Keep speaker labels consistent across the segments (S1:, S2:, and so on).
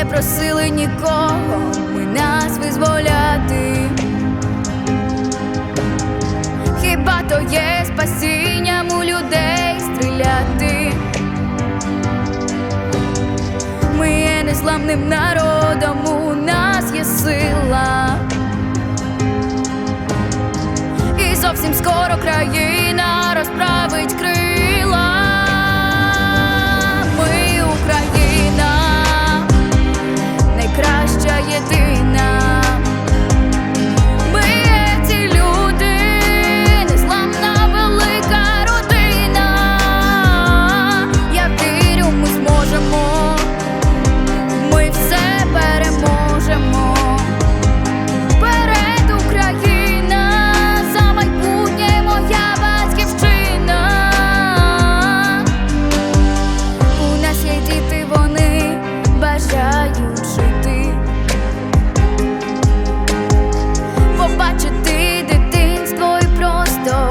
S1: Не просили нікого ми нас визволяти. Хіба то є спасінням у людей стріляти? Ми є незламним народом, у нас є сила.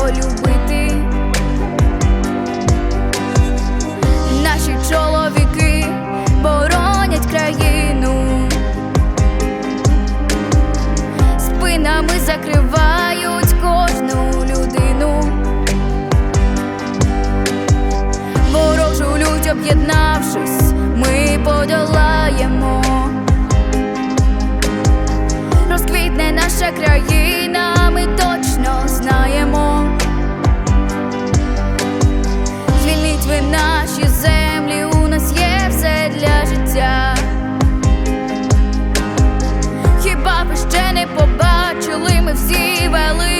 S1: Любити. Наші чоловіки боронять країну, спинами закривають кожну людину. Ворожу лють об'єднавшись, ми подолаємо. Розквітне наша країна. Не побачили, ми всі вели.